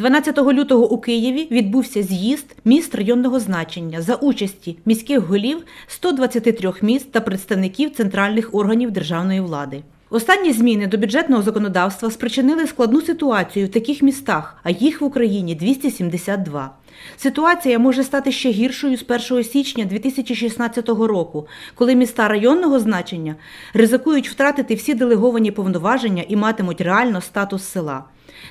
12 лютого у Києві відбувся з'їзд міст районного значення за участі міських голів 123 міст та представників центральних органів державної влади. Останні зміни до бюджетного законодавства спричинили складну ситуацію в таких містах, а їх в Україні 272. Ситуація може стати ще гіршою з 1 січня 2016 року, коли міста районного значення ризикують втратити всі делеговані повноваження і матимуть реально статус села.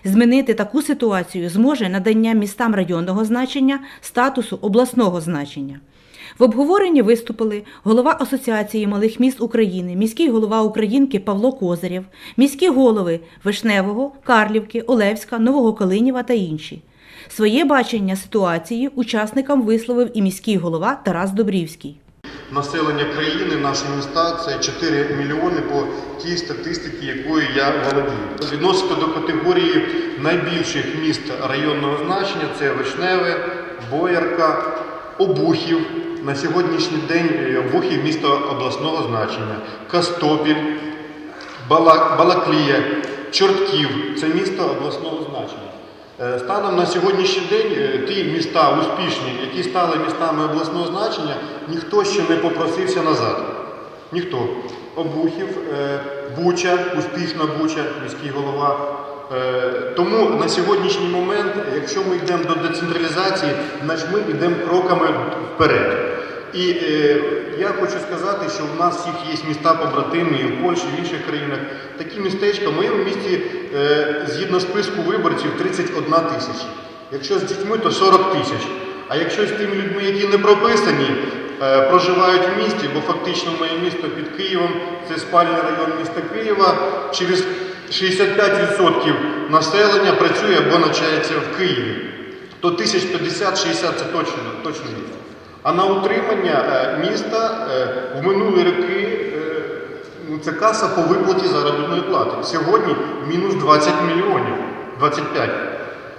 Змінити таку ситуацію зможе надання містам районного значення статусу обласного значення. В обговоренні виступили голова Асоціації малих міст України, міський голова Українки Павло Козирєв, міські голови Вишневого, Карлівки, Олевська, Нового Калиніва та інші. Своє бачення ситуації учасникам висловив і міський голова Тарас Добрівський. Населення країни, наші міста це 4 мільйони по тій статистиці, якою я володію. Відноситься до категорії найбільших міст районного значення це Вишневе, Боярка, Обухів. На сьогоднішній день е, Обухів місто обласного значення, Кастопіль, Балаклія, Чортків це місто обласного значення. Е, Станом на сьогоднішній день е, ті міста успішні, які стали містами обласного значення, ніхто ще не попросився назад. Ніхто. Обухів, е, Буча, успішна Буча, міський голова. Тому на сьогоднішній момент, якщо ми йдемо до децентралізації, значить ми йдемо кроками вперед. І е, я хочу сказати, що в нас всіх є міста побратими і в Польщі, і в інших країнах. Такі містечка в моєму місті, е, згідно списку виборців, 31 тисяча. Якщо з дітьми, то 40 тисяч. А якщо з тими людьми, які не прописані, е, проживають в місті, бо фактично моє місто під Києвом це спальний район міста Києва, через 65% населення працює або навчається в Києві, то 1050-60 це точно, точно є. А на утримання е, міста е, в минулі роки е, ну, це каса по виплаті заробітної плати. Сьогодні мінус 20 мільйонів, 25.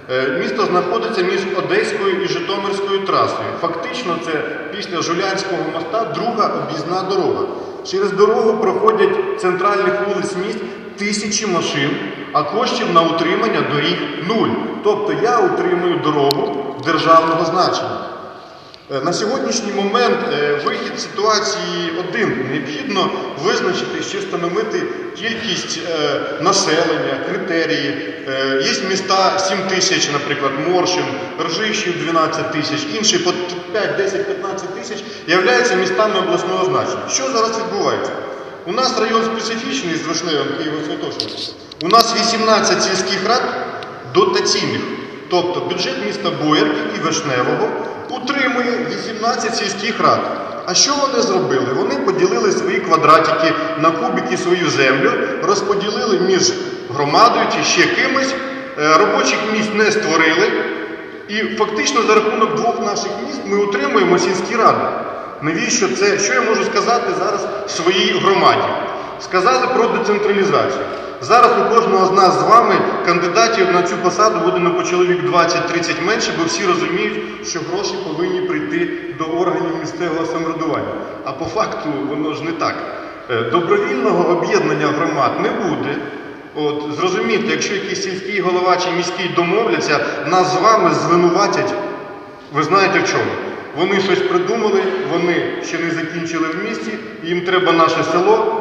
Е, Місто знаходиться між Одеською і Житомирською трасою. Фактично, це після Жулянського моста друга об'їзна дорога. Через дорогу проходять центральних вулиць міст тисячі машин, а коштів на утримання доріг нуль. Тобто я утримую дорогу державного значення. Е, На сьогоднішній момент е, вихід ситуації один. Необхідно визначити, ще встановити кількість е, населення, критерії. Є міста 7 тисяч, наприклад, Моршин, Ржищів 12 тисяч, інші по 5, 10, 15 тисяч являються містами обласного значення. Що зараз відбувається? У нас район специфічний з Вишневим Києво-Святошинським. У нас 18 сільських рад дотаційних. Тобто бюджет міста Боярки і Вишневого утримує 18 сільських рад. А що вони зробили? Вони поділили свої квадратики на кубики свою землю, розподілили між громадою чи ще кимось, е, робочих місць не створили. І фактично за рахунок двох наших міст ми утримуємо сільські ради. Навіщо це? Що я можу сказати зараз своїй громаді? Сказали про децентралізацію. Зараз у кожного з нас з вами кандидатів на цю посаду буде на по чоловік 20-30 менше, бо всі розуміють, що гроші повинні прийти до органів місцевого самоврядування. А по факту воно ж не так. Е, Добровільного об'єднання громад не буде. От зрозумійте, якщо якийсь сільський голова чи міський домовляться, нас з вами звинуватять. Ви знаєте в чому? Вони щось придумали, вони ще не закінчили в місті, їм треба наше село.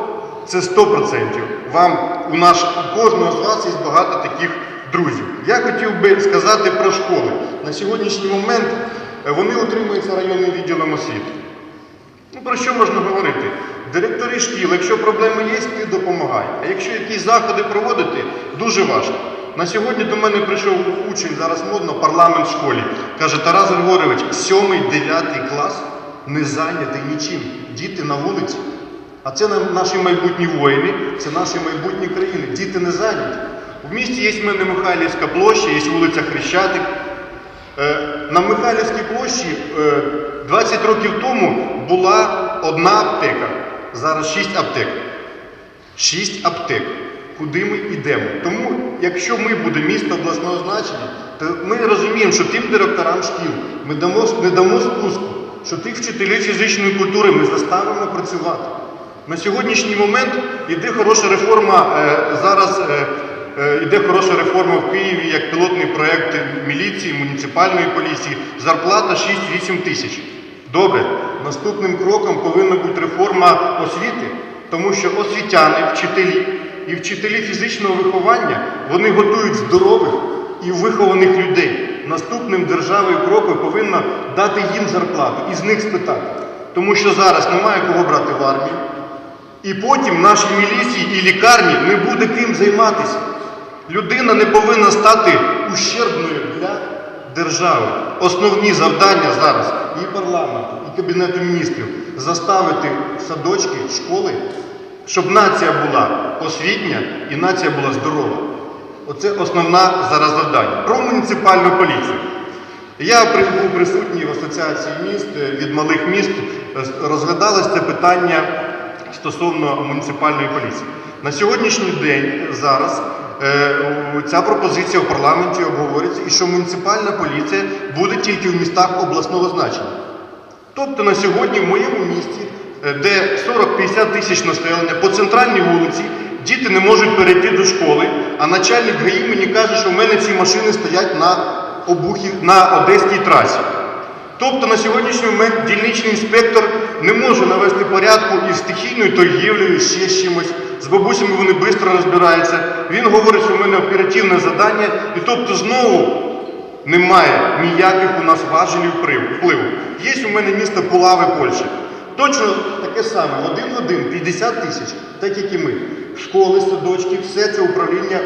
Це 100%. Вам у наш у кожного з вас є багато таких друзів. Я хотів би сказати про школи. На сьогоднішній момент е, вони утримуються районним відділом освіти. Ну, про що можна говорити? Директори шкіл, якщо проблеми є, ти допомагай. А якщо якісь заходи проводити, дуже важко. На сьогодні до мене прийшов учень, зараз модно, парламент в школі. Каже, Тарас Григорович, 7-9 клас не зайнятий нічим. Діти на вулиці. А це наші майбутні воїни, це наші майбутні країни. Діти не зайняті. В місті є мене Михайлівська площа, є вулиця Хрещатик. Е, На Михайлівській площі е, 20 років тому була одна аптека. Зараз 6 аптек. 6 аптек. Куди ми йдемо? Тому, якщо ми будемо місто обласного значення, то ми розуміємо, що тим директорам шкіл ми дамо, не дамо спуску, що тих вчителів фізичної культури ми заставимо працювати. На сьогоднішній момент іде хороша реформа е, зараз е, е, іде хороша реформа в Києві, як пілотний проект міліції, муніципальної поліції. Зарплата 6-8 тисяч. Добре, наступним кроком повинна бути реформа освіти, тому що освітяни, вчителі і вчителі фізичного виховання вони готують здорових і вихованих людей. Наступним державою кроком повинна дати їм зарплату і з них спитати. Тому що зараз немає кого брати в армію, і потім нашій міліції і лікарні не буде ким займатися. Людина не повинна стати ущербною для держави. Основні завдання зараз і парламенту, і Кабінету міністрів заставити садочки, школи, щоб нація була освітня і нація була здорова. Оце основна зараз завдання. Про муніципальну поліцію. Я був присутній в асоціації міст е, від малих міст. е, Розглядалось це питання стосовно муніципальної поліції. На сьогоднішній день зараз е, ця пропозиція в парламенті обговорюється, і що муніципальна поліція буде тільки в містах обласного значення. Тобто на сьогодні в моєму місті, е, де 40-50 тисяч населення, по центральній вулиці діти не можуть перейти до школи, а начальник ГАІ мені каже, що в мене ці машини стоять на обухі на Одеській трасі. Тобто на сьогоднішній момент дільничний інспектор не може навести порядку із стихійною торгівлею, ще з чимось. З бабусями вони швидко розбираються. Він говорить, що в мене оперативне завдання, і тобто знову немає ніяких у нас важелів впливу-. Є у мене місто Пулави, Польща. Точно таке саме, один в один, 50 тисяч, так як і ми. Школи, садочки, все це управління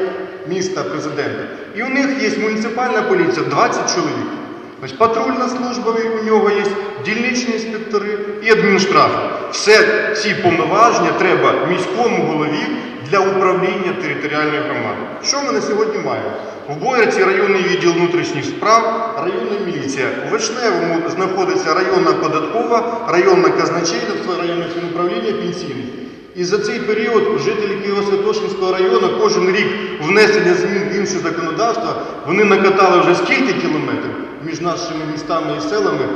міста президента. І у них є муніципальна поліція, 20 чоловік. Значить, патрульна служба у нього є, дільничні інспектори і адмінштрафи. Все ці повноваження треба міському голові для управління територіальної громади. Що ми на сьогодні маємо? В Боярці районний відділ внутрішніх справ, районна міліція. У Вишневому знаходиться районна податкова, районна казначейство, районне фінуправління, пенсійний. І за цей період жителі Києво-Святошинського району кожен рік внесення змін в інше законодавство, вони накатали вже скільки кілометрів між нашими містами і селами.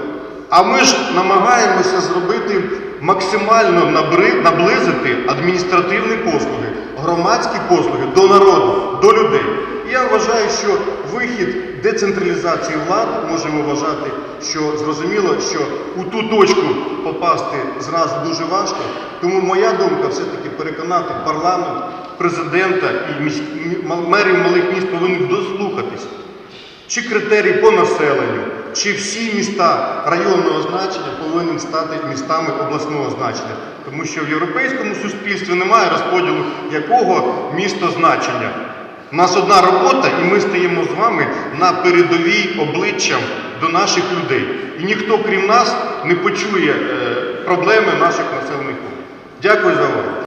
А ми ж намагаємося зробити максимально наблизити адміністративні послуги, громадські послуги до народу, до людей. І я вважаю, що вихід децентралізації влади можемо вважати, що зрозуміло, що у ту точку попасти зразу дуже важко. Тому моя думка все-таки переконати парламент, президента і мерів малих міст повинні дослухатись. Чи критерій по населенню, чи всі міста районного значення повинні стати містами обласного значення. Тому що в європейському суспільстві немає розподілу якого місто значення. У нас одна робота, і ми стаємо з вами на передовій обличчям до наших людей. І ніхто, крім нас, не почує е, проблеми наших населених пунктів. Дякую за увагу.